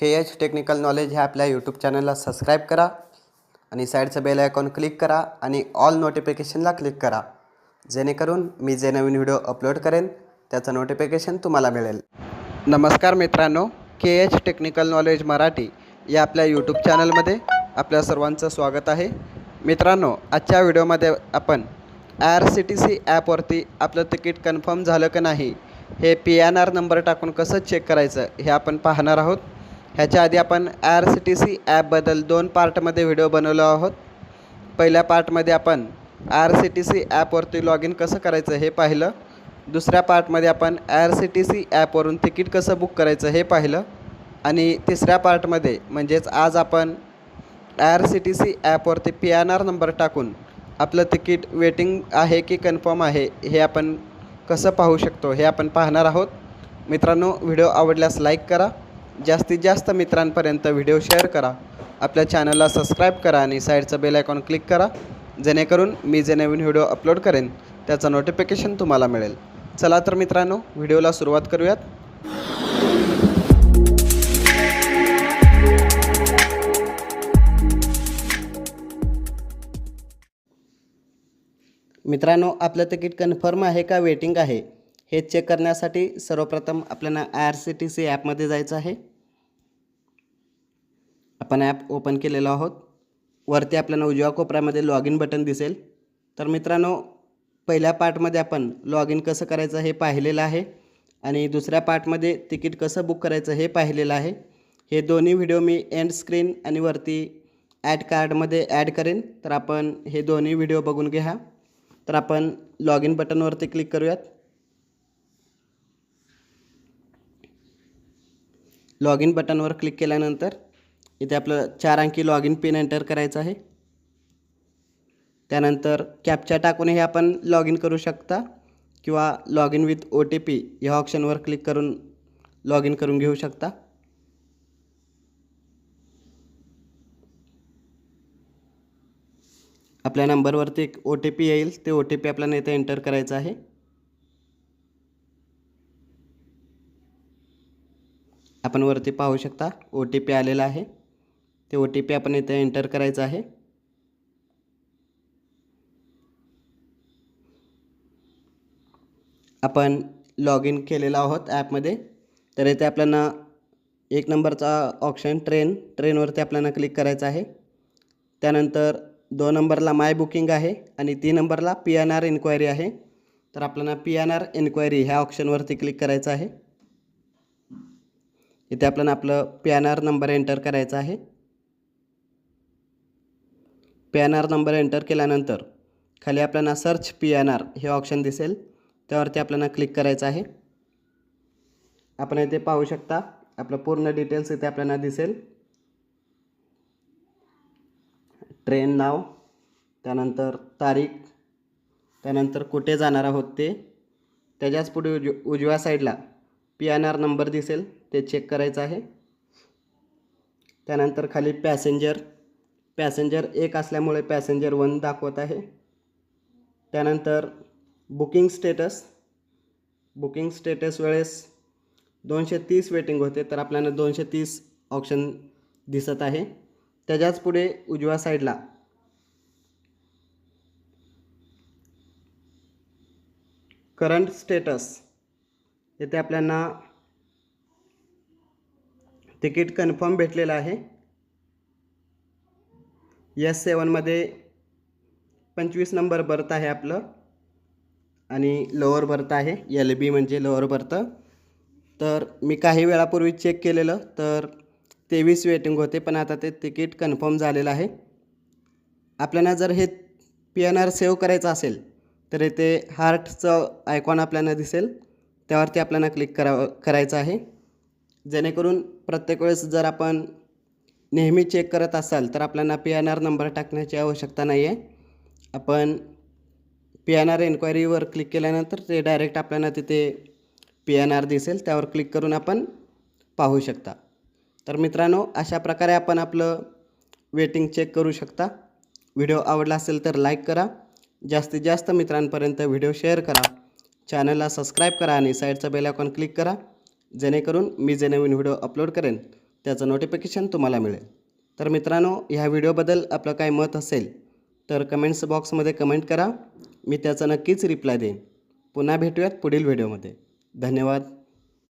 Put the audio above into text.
के H technical knowledge ह्या आपल्या YouTube चॅनलला सबस्क्राईब करा आणि साईडचं बेल आयकॉन क्लिक करा आणि ऑल नोटिफिकेशनला क्लिक करा. जेणेकरून मी जे नवीन व्हिडिओ अपलोड करेन त्याचं नोटिफिकेशन तुम्हाला मिळेल. नमस्कार मित्रांनो K H technical knowledge Marathi या आपल्या यूट्यूब चॅनलमध्ये आपल्या सर्वांचं स्वागत आहे. मित्रांनो आजच्या व्हिडिओमध्ये आपण I R C T C ॲपवरती आपलं तिकीट कन्फर्म झालं का नाही हे पी एन आर नंबर टाकून कसं चेक करायचं हे आपण पाहणार आहोत. ह्याच्या आधी आपण I R C T C ॲपबद्दल दोन पार्टमध्ये व्हिडिओ बनवलो आहोत. पहिल्या पार्टमध्ये आपण आर सी टी सी ॲपवरती लॉग इन कसं करायचं हे पाहिलं. दुसऱ्या पार्टमध्ये आपण I R C T C ॲपवरून तिकीट कसं बुक करायचं हे पाहिलं. आणि तिसऱ्या पार्टमध्ये म्हणजेच आज आपण I R C T C ॲपवरती पी एन आर नंबर टाकून आपलं तिकीट वेटिंग आहे की कन्फर्म आहे हे आपण कसं पाहू शकतो हे आपण पाहणार आहोत. मित्रांनो व्हिडिओ आवडल्यास लाईक करा. जास्तीत जास्त मित्रांपर्यंत व्हिडिओ शेअर करा. आपल्या चॅनलला सबस्क्राईब करा आणि साईडचं बेल आयकॉन क्लिक करा. जेणेकरून मी जे नवीन व्हिडिओ अपलोड करेन त्याचं नोटिफिकेशन तुम्हाला मिळेल. चला तर मित्रांनो व्हिडिओला सुरुवात करूयात. मित्रांनो आपलं तिकीट कन्फर्म आहे का? वेटिंग आहे. हे चेक करण्यासाठी सर्वप्रथम आपल्याला I R C T C ॲपमध्ये जायचं आहे. आपण ॲप ओपन केलेलो आहोत. वरती आपल्याला उजव्या कोपऱ्यामध्ये लॉग इन बटन दिसेल. तर मित्रांनो पहिल्या पार्टमध्ये आपण लॉग इन कसं करायचं हे पाहिलेलं आहे. आणि दुसऱ्या पार्टमध्ये तिकीट कसं बुक करायचं हे पाहिलेलं आहे. हे दोन्ही व्हिडिओ मी एंड स्क्रीन आणि वरती ॲड कार्डमध्ये ॲड करेन. तर आपण हे दोन्ही व्हिडिओ बघून घ्या. तर आपण लॉग इन बटनवरती क्लिक करूयात. लॉग इन बटनवर क्लिक केल्यानंतर इथे आपलं चार अंकी लॉग इन पिन एंटर करायचं आहे. त्यानंतर कॅपच्या टाकून हे आपण लॉग इन करू शकता. किंवा log in with O T P या ऑप्शनवर क्लिक करून लॉग इन करून घेऊ शकता. आपल्या नंबरवरती एक ओ टी पी येईल. ते ओ टी पी आपल्याला इथे एंटर करायचं आहे. आपण वरती पाहू शकता ओ टी पी आलेला आहे. ते ओ टी पी आपण इथे एंटर करायचं आहे. आपण लॉग इन केलेला आहोत ॲपमध्ये तर इथे आपल्याला एक नंबरचा ऑप्शन ट्रेन ट्रेनवरती आपल्याला क्लिक करायचं आहे. त्यानंतर दोन नंबरला माय बुकिंग आहे आणि तीन नंबरला पी एन आर इन्क्वायरी आहे. तर आपल्याला पी एन आर इन्क्वायरी ह्या ऑप्शनवरती क्लिक करायचं आहे. इथे आपल्याला आपलं P N R number enter करायचा आहे. P N R number enter केल्यानंतर खाली आपल्याला सर्च पी एन आर हे ऑप्शन दिसेल. त्यावरती आपल्याला क्लिक करायचं आहे. आपण इथे पाहू शकता आपलं पूर्ण डिटेल्स इथे आपल्याला दिसेल. ट्रेन नाव त्यानंतर तारीख त्यानंतर कुठे जाणार आहोत ते. त्याच्याच पुढे उज उजव्या साईडला पी एन आर नंबर दिसेल ते चेक करायचं आहे. त्यानंतर खाली पॅसेंजर पॅसेंजर एक असल्यामुळे पॅसेंजर वन दाखवत आहे. त्यानंतर बुकिंग स्टेटस बुकिंग स्टेटस वेळेस दोनशे तीस वेटिंग होते तर आपल्याला दोनशे तीस ऑप्शन दिसत आहे. त्याच्याच पुढे उजव्या साईडला करंट स्टेटस येथे आपल्याला तिकीट कन्फर्म भेटलेलं आहे. एस सेवनमध्ये पंचवीस नंबर बर्थ आहे आपलं. आणि लोअर बर्थ आहे. एल बी म्हणजे लोअर बर्थ. तर मी काही वेळापूर्वी चेक केलेलं तर तेवीस वेटिंग होते पण आता ते तिकीट कन्फर्म झालेलं आहे. आपल्याला जर हे पी एन आर सेव्ह करायचं असेल तर इथे हार्टचं आयकॉन आपल्याला दिसेल. त्यावरती आपल्याला क्लिक करावं करायचं आहे. जेणेकरून प्रत्येक वेळेस जर आपण नेहमी चेक करत असाल तर आपल्याला पी एन आर नंबर टाकण्याची आवश्यकता नाही आहे आपण पी एन आर एन्क्वायरीवर क्लिक केल्यानंतर ते डायरेक्ट आपल्याला तिथे पी एन आर दिसेल. त्यावर क्लिक करून आपण पाहू शकता. तर मित्रांनो अशा प्रकारे आपण आपलं वेटिंग चेक करू शकता. व्हिडिओ आवडला असेल तर लाईक करा. जास्तीत जास्त मित्रांपर्यंत व्हिडिओ शेअर करा. चॅनलला सबस्क्राईब करा आणि साईडचा बेल आयकॉन क्लिक करा. जेणेकरून मी जे नवीन व्हिडिओ अपलोड करेन त्याचं नोटिफिकेशन तुम्हाला मिळेल. तर मित्रांनो ह्या व्हिडिओबद्दल आपलं काय मत असेल तर कमेंट्स बॉक्समध्ये कमेंट करा. मी त्याचा नक्कीच रिप्लाय देईन. पुन्हा भेटूयात पुढील व्हिडिओमध्ये. धन्यवाद.